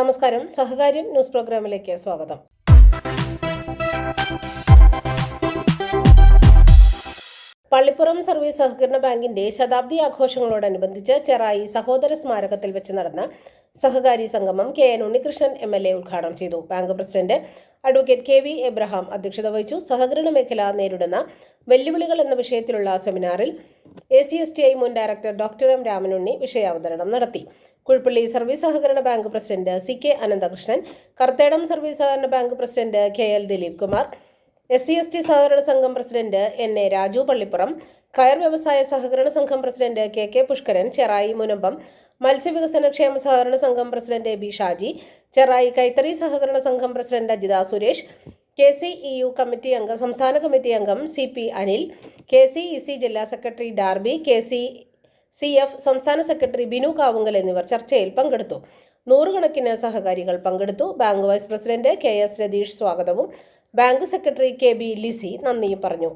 നമസ്കാരം. സഹകാര്യം ന്യൂസ് പ്രോഗ്രാമിലേക്ക് സ്വാഗതം. പള്ളിപ്പുറം സർവീസ് സഹകരണ ബാങ്കിന്റെ ശതാബ്ദി ആഘോഷങ്ങളോടനുബന്ധിച്ച് ചെറായി സഹോദര സ്മാരകത്തിൽ വെച്ച് നടന്ന സഹകാരി സംഗമം K N Unnikrishnan M L A ഉദ്ഘാടനം ചെയ്തു. Bank president advocate K V Abraham അധ്യക്ഷത വഹിച്ചു. സഹകരണ മേഖല നേരിടുന്ന വെല്ലുവിളികൾ എന്ന വിഷയത്തിലുള്ള സെമിനാറിൽ A C S T I മുൻ ഡയറക്ടർ ഡോക്ടർ എം രാമനുണ്ണി വിഷയാവതരണം നടത്തി. കുഴപ്പള്ളി സർവീസ് സഹകരണ bank president C K Ananthakrishnan Karthedam service സഹകരണ bank president K L Dileep Kumar S C S T സഹകരണ സംഘം president N A Raju Pallipuram കയർ വ്യവസായ സഹകരണ സംഘം president K K Pushkaran Cherai Munambam മത്സ്യവികസന ക്ഷേമ സഹകരണ സംഘം പ്രസിഡന്റ് ബി ഷാജി ചെറായി കൈത്തറി സഹകരണ സംഘം president Ajitha Suresh K C E U committee അംഗം സംസ്ഥാന കമ്മിറ്റി അംഗം C P Anil K C E C ജില്ലാ secretary Darby K C C F സംസ്ഥാന സെക്രട്ടറി ബിനു കാവുങ്കൽ എന്നിവർ ചർച്ചയിൽ പങ്കെടുത്തു. നൂറുകണക്കിന് സഹകാരികൾ പങ്കെടുത്തു. Bank vice president K S Ratheesh സ്വാഗതവും. Bank secretary K B Lissy നന്ദിയും പറഞ്ഞു.